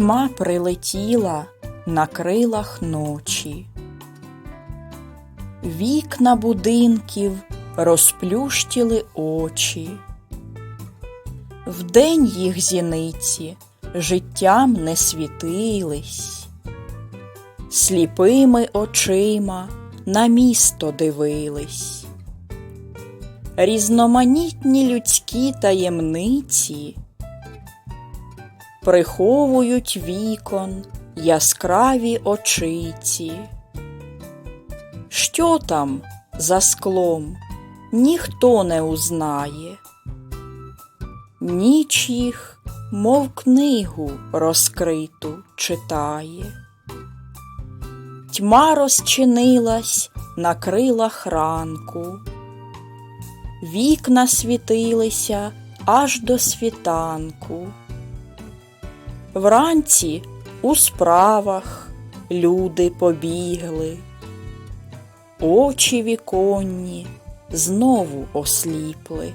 Тьма прилетіла на крилах ночі. Вікна будинків розплющили очі. Вдень їх зіниці життям не світились, сліпими очима на місто дивились. Різноманітні людські таємниці приховують вікон яскраві очиці. Що там за склом, ніхто не узнає. Ніч їх, мов книгу розкриту, читає. Тьма розчинилась на крилах ранку, вікна світилися аж до світанку. Вранці у справах люди побігли, очі віконні знову осліпли.